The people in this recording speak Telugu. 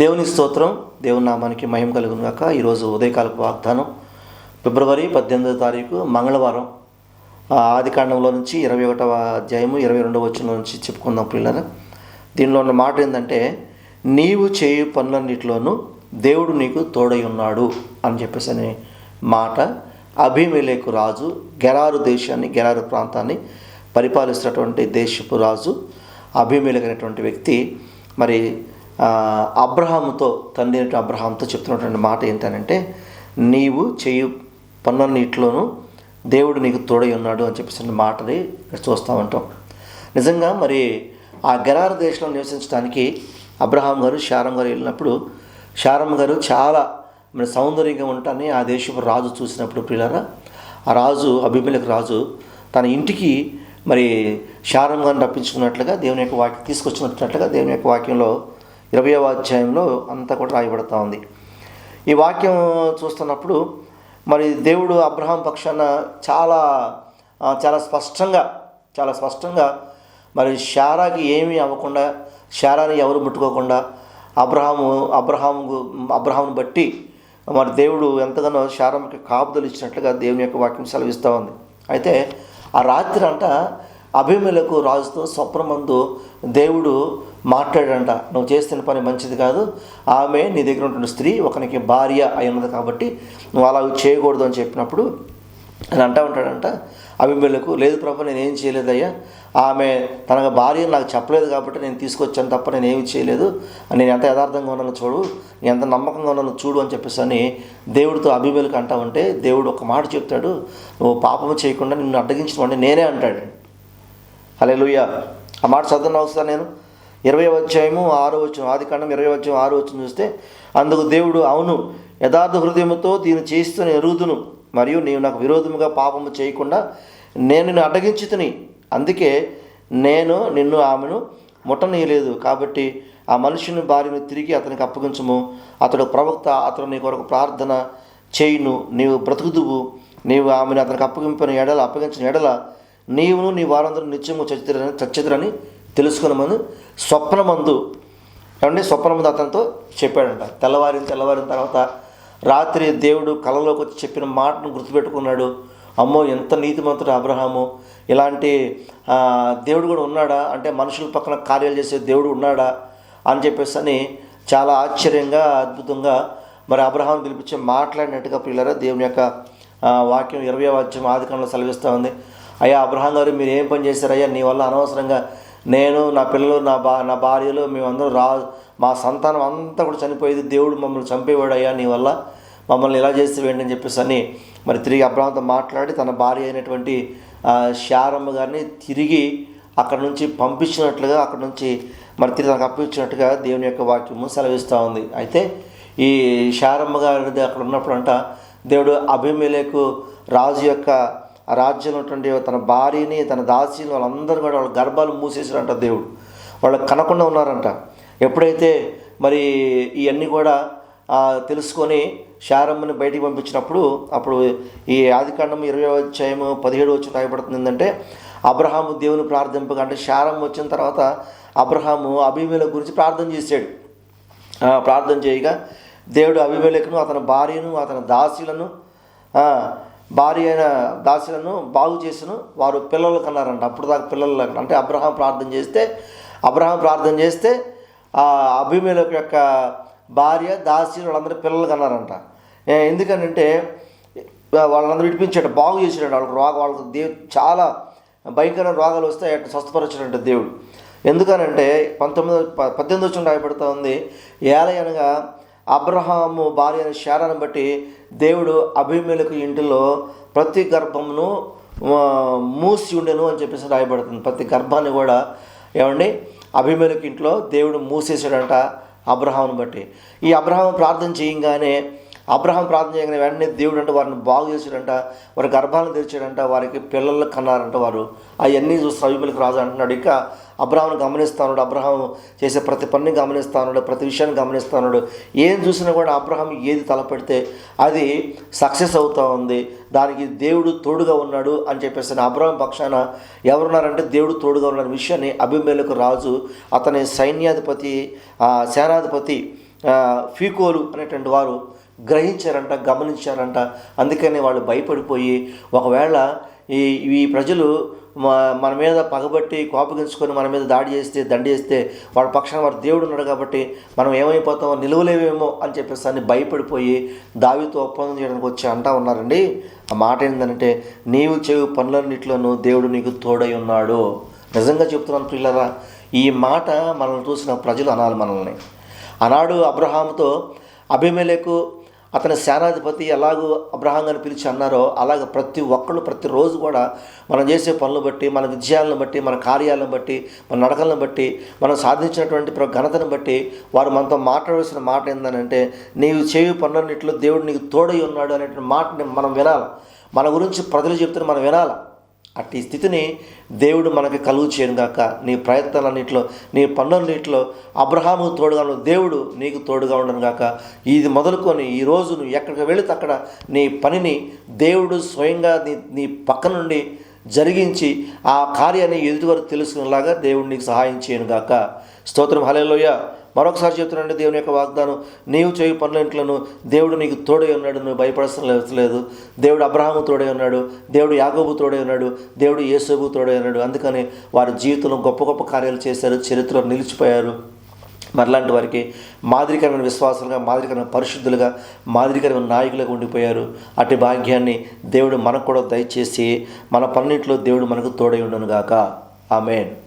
దేవుని స్తోత్రం దేవుని నామానికి మహిమ కలుగును గాక. ఈరోజు ఉదయకాలపు వాగ్దానం ఫిబ్రవరి పద్దెనిమిదో తారీఖు మంగళవారం ఆది కాండంలో నుంచి ఇరవై ఒకటవ అధ్యాయము ఇరవై రెండవ వచ్చిన నుంచి చెప్పుకుందాం పిల్లల. దీనిలో ఉన్న మాట ఏంటంటే నీవు చేయు పనులన్నిటిలోనూ దేవుడు నీకు తోడై ఉన్నాడు అని చెప్పేసి అనే మాట. అభిమేలేకు రాజు గెరారు దేశాన్ని గెరారు ప్రాంతాన్ని పరిపాలిస్తున్నటువంటి దేశపు రాజు అభిమేలకు అనేటువంటి వ్యక్తి. మరి అబ్రహాముతో తండ్రి అబ్రహాంతో చెప్తున్నటువంటి మాట ఏంటంటే నీవు చేయు పనులన్నిటిలోనూ దేవుడు నీకు తోడై ఉన్నాడు అని చెప్పేసి మాటని ఇక్కడ చూస్తూ ఉంటాం నిజంగా మరి ఆ గెరారు దేశంలో నివసించడానికి అబ్రహాం గారు శారం గారు వెళ్ళినప్పుడు శారం గారు చాలా మరి సౌందర్యంగా ఉంటాన్ని ఆ దేశపు రాజు చూసినప్పుడు పిల్లరా ఆ రాజు అభిమేలకు రాజు తన ఇంటికి మరి శారం గారిని రప్పించుకున్నట్లుగా దేవుని యొక్క వాక్యం తీసుకొచ్చినట్లుగా దేవుని యొక్క వాక్యంలో ఇరవయవ అధ్యాయంలో అంతా కూడా రాయబడతా ఉంది. ఈ వాక్యం చూస్తున్నప్పుడు మరి దేవుడు అబ్రహాం పక్షాన చాలా చాలా స్పష్టంగా చాలా స్పష్టంగా మరి శారాకి ఏమీ అవ్వకుండా శారాని ఎవరు ముట్టుకోకుండా అబ్రహాము అబ్రహాము అబ్రహామును బట్టి మరి దేవుడు ఎంతగానో శారంకి కాపుదలు ఇచ్చినట్లుగా దేవుని యొక్క వాక్యం సెలవిస్తూ ఉంది. అయితే ఆ రాత్రి అంట అభిమలకు రాజుతో స్వప్నమందు దేవుడు మాట్లాడంట. నువ్వు చేస్తున్న పని మంచిది కాదు. ఆమె నీ దగ్గర ఉంటున్న స్త్రీ ఒకనికి భార్య అయి ఉన్నది కాబట్టి నువ్వు అలా చేయకూడదు అని చెప్పినప్పుడు అని అంటా ఉంటాడంట. అభిమలకు లేదు ప్రభు నేనేం చేయలేదయ్యా. ఆమె తన భార్య నాకు చెప్పలేదు కాబట్టి నేను తీసుకొచ్చాను తప్ప నేను చేయలేదు. నేను ఎంత యథార్థంగా ఉన్నానో చూడు. నేను ఎంత నమ్మకంగా ఉన్నానో చూడు అని చెప్పేసి అని దేవుడితో అభిమలకు అంటా ఉంటే దేవుడు ఒక మాట చెప్తాడు. నువ్వు పాపము చేయకుండా నిన్ను అడ్డగించిన నేనే అంటాడు. హల్లెలూయా. ఆ మాట చదువున వస్తాను నేను. ఇరవై వచ్చాయము ఆరో వచ్చిన ఆది కాండం ఇరవై అధ్యాయం ఆరో వచ్చిన చూస్తే అందుకు దేవుడు అవును యథార్థ హృదయముతో దీన్ని చేస్తూ ఎరుగుదును మరియు నీవు నాకు విరోధముగా పాపము చేయకుండా నేను నిన్ను అడ్డగించుతుని. అందుకే నేను నిన్ను ఆమెను ముట్టనీయలేదు. కాబట్టి ఆ మనుషుని భార్యను తిరిగి అతనికి అప్పగించము. అతడు ప్రవక్త అతడు నీ కొరకు ప్రార్థన చేయును. నీవు బ్రతుకుదువు. నీవు ఆమెను అతనికి అప్పగింపిన ఎడల అప్పగించిన ఎడల నీవును నీ వారందరూ నిత్యము చచ్చితురని చచ్చితురని తెలుసుకునమని స్వప్నమందు ఏమండి? స్వప్నమందు అతనితో చెప్పాడంట. తెల్లవారిన తెల్లవారిన తర్వాత రాత్రి దేవుడు కలలోకి వచ్చి చెప్పిన మాటను గుర్తుపెట్టుకున్నాడు. అమ్మో ఎంత నీతిమంతుడు అబ్రహాము. ఇలాంటి దేవుడు కూడా ఉన్నాడా? అంటే మనుషుల పక్కన కార్యాలు చేసే దేవుడు ఉన్నాడా? అని చెప్పేసి అని చాలా ఆశ్చర్యంగా అద్భుతంగా మరి అబ్రహాం పిలిపించి మాట్లాడినట్టుగా పిల్లరా దేవుని యొక్క వాక్యం ఇరవై అధ్యాయం ఆదికంలో సెలవిస్తూ ఉంది. అయ్యా అబ్రహాం గారు మీరు ఏం పని చేశారయ్యా నీ వల్ల అనవసరంగా నేను నా పిల్లలు నా బా నా భార్యలు మేమందరం రా మా సంతానం అంతా కూడా చనిపోయేది దేవుడు మమ్మల్ని చంపేవాడు అయ్యా నీ వల్ల. మమ్మల్ని ఇలా చేస్తే వేయండి అని చెప్పేసి అని మరి తిరిగి అబ్రహాంతో మాట్లాడి తన భార్య అయినటువంటి షారమ్మ శారమ్మ గారిని తిరిగి అక్కడ నుంచి పంపించినట్లుగా అక్కడ నుంచి మరి తిరిగి తనకు అప్పించినట్టుగా దేవుని యొక్క వాక్యము సెలవిస్తూ ఉంది. అయితే ఈ శారమ్మ గారిది అక్కడ ఉన్నప్పుడు అంట దేవుడు అభిమేలకు రాజు యొక్క ఆ రాజ్యంలో ఉన్నటువంటి తన భార్యని తన దాసిని వాళ్ళందరూ కూడా వాళ్ళ గర్భాలు మూసేసారంట దేవుడు. వాళ్ళు కనకుండా ఉన్నారంట. ఎప్పుడైతే మరి ఇవన్నీ కూడా తెలుసుకొని శారమ్మని బయటికి పంపించినప్పుడు అప్పుడు ఈ ఆదికాండం ఇరవై అధ్యాయము పదిహేడు వచ్చి రాయబడుతుంది ఏంటంటే అబ్రహాము దేవుని ప్రార్థింపగా అంటే శారమ్మ వచ్చిన తర్వాత అబ్రహాము అభిమేల గురించి ప్రార్థన చేశాడు. ప్రార్థన చేయగా దేవుడు అభిమేలకును అతని భార్యను అతని దాసులను భార్య అయిన దాసులను బాగు చేసిన. వారు పిల్లలు కన్నారంట. అప్పుడు దాకా పిల్లలు అంటే అబ్రహాం ప్రార్థన చేస్తే అబ్రహాం ప్రార్థన చేస్తే ఆ అభిమేలకు యొక్క భార్య దాసి వాళ్ళందరూ పిల్లలు కన్నారంట. ఎందుకనంటే వాళ్ళందరూ విడిపించాడు బాగు చేసినాడు వాళ్ళకి రోగ వాళ్ళకి దేవు చాలా భయంకరమైన రోగాలు వస్తే అట్లా స్వస్థపరచాడంట దేవుడు. ఎందుకనంటే పంతొమ్మిది పద్దెనిమిది వచ్చిన రాయబడుతూ ఉంది ఏలయనగా అనగా అబ్రహాము భార్య అనే శారాన్ని బట్టి దేవుడు అభిమేలకు ఇంటిలో ప్రతి గర్భమును మూసి ఉండెను అని చెప్పేసి రాయబడుతుంది. ప్రతి గర్భాన్ని కూడా ఏమండి? అభిమేలకు ఇంట్లో దేవుడు మూసేసాడంట అబ్రహాంను బట్టి. ఈ అబ్రహాం ప్రార్థన చేయంగానే అబ్రహాం ప్రార్థన చేయగానే వెంటనే దేవుడు అంటే వారిని బాగు చేశాడంట వారి గర్భాలను తెరిచాడంట వారికి పిల్లలు కన్నారంట వారు. అవన్నీ చూసి అభిమేలకు రాజు అంటున్నాడు. ఇక అబ్రహాంను గమనిస్తానుడు అబ్రహాం చేసే ప్రతి పనిని గమనిస్తానుడు ప్రతి విషయాన్ని గమనిస్తానుడు. ఏం చూసినా కూడా అబ్రహాం ఏది తలపెడితే అది సక్సెస్ అవుతూ ఉంది. దానికి దేవుడు తోడుగా ఉన్నాడు అని చెప్పేసి అబ్రహం పక్షాన ఎవరున్నారంటే దేవుడు తోడుగా ఉన్న విషయాన్ని అభిమేలకు రాజు అతని సైన్యాధిపతి సేనాధిపతి ఫీకోలు అనేటువంటి వారు గ్రహించారంట గమనించారంట. అందుకని వాళ్ళు భయపడిపోయి ఒకవేళ ఈ ఈ ప్రజలు మా- మన మీద పగబట్టి కోపగించుకొని మన మీద దాడి చేస్తే దండి చేస్తే వాళ్ళ పక్షాన వారు దేవుడు ఉన్నాడు కాబట్టి మనం ఏమైపోతామో నిలువలేమేమో అని చెప్పేసి అని భయపడిపోయి దావితో ఒప్పందం చేయడానికి వచ్చి అంటా ఉన్నారండి. ఆ మాట ఏంటంటే నీవు చెవు పనులన్నింటిలోనూ దేవుడు నీకు తోడై ఉన్నాడు. నిజంగా చెప్తున్నాను పిల్లరా ఈ మాట మనల్ని చూసిన ప్రజలు అనాలి మనల్ని. ఆనాడు అబ్రహాముతో అభిమేలకు అతని సేనాధిపతి ఎలాగో అబ్రహాం అని పిలిచి అన్నారో అలాగ ప్రతి ఒక్కళ్ళు ప్రతిరోజు కూడా మనం చేసే పనులు బట్టి మన విజయాలను బట్టి మన కార్యాలను బట్టి మన నడకలను బట్టి మనం సాధించినటువంటి ఘనతను బట్టి వారు మనతో మాట్లాడవలసిన మాట ఏంటంటే నీవు చేయు పనులన్నింటిలో దేవుడు నీకు తోడై ఉన్నాడు అనేటువంటి మాటని మనం వినాలి. మన గురించి ప్రజలు చెప్తున్న మనం వినాలి. అట్టి స్థితిని దేవుడు మనకి కలుగు చేయనుగాక నీ ప్రయత్నాలన్నింటిలో నీ పనులన్నింటిలో అబ్రహాము తోడుగా ఉన్న దేవుడు నీకు తోడుగా ఉండను గాక. ఇది మొదలుకొని ఈ నువ్వు ఎక్కడికి వెళితే అక్కడ నీ పనిని దేవుడు స్వయంగా నీ నీ పక్క నుండి జరిగించి ఆ కార్యాన్ని ఎదుటివరకు తెలుసుకునేలాగా దేవుడు నీకు సహాయం చేయను గాక. స్తోత్రం. హలేలోయ మరొకసారి చెప్తున్నాను దేవుని యొక్క వాగ్దానం నీవు చేయు పనులన్నింటిలోనూ దేవుడు నీకు తోడై ఉన్నాడు నువ్వు భయపడాల్సిన లేదు. దేవుడు అబ్రహాము తోడై ఉన్నాడు దేవుడు యాగోబు తోడై ఉన్నాడు దేవుడు యేసోబు తోడై ఉన్నాడు. అందుకని వారి జీవితంలో గొప్ప గొప్ప కార్యాలు చేశారు చరిత్రలో నిలిచిపోయారు. మరలాంటి వారికి మాదిరికరమైన విశ్వాసాలుగా మాదిరికరమైన పరిశుద్ధులుగా మాదిరికరమైన నాయకులుగా ఉండిపోయారు. అట్టి భాగ్యాన్ని దేవుడు మనకు కూడా దయచేసి మన పన్నింటిలో దేవుడు మనకు తోడై ఉండను గాక ఆమెన్.